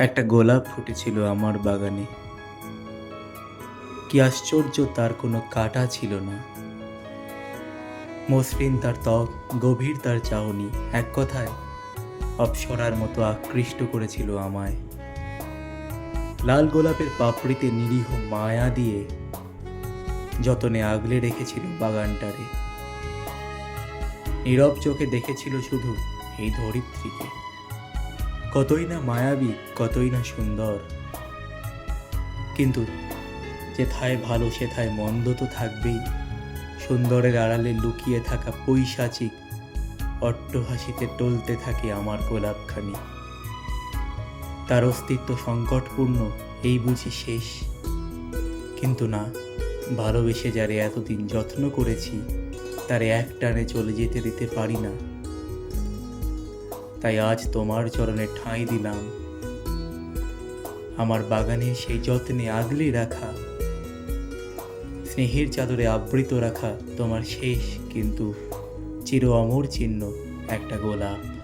একটা গোলাপ ফুটেছিল আমার বাগানে। কি আশ্চর্য, তার কোনো কাটা ছিল না। মসৃণ তার ত্বক, গভীর তার চাহনি, এক কথায় অপসরার মতো আকৃষ্ট করেছিল আমায়। লাল গোলাপের পাপড়িতে নিরীহ মায়া দিয়ে যতনে আগলে রেখেছিল বাগানটারে। নীরব চোখে দেখেছিল শুধু এই ধরিত্রীকে। কতই না মায়াবী, কতই না সুন্দর। কিন্তু যেথায় ভালো, সেথায় মন্দ তো থাকবেই। সুন্দরের আড়ালে লুকিয়ে থাকা পৈশাচিক, অট্টহাসিতে টলতে থাকে আমার গোলাপখানি। তার অস্তিত্ব সংকটপূর্ণ, এই বুঝি শেষ। কিন্তু না, ভালোবেসে যারে এতদিন যত্ন করেছি, তারে এক টানে চলে যেতে দিতে পারি না। তাই আজ তোমার চরণে ঠাঁই দিলাম। আমার বাগানে সেই যত্নে আগলে রাখা, স্নেহের চাদরে আবৃত রাখা তোমার শেষ কিন্তু চির অমর চিহ্ন একটা গোলাপ।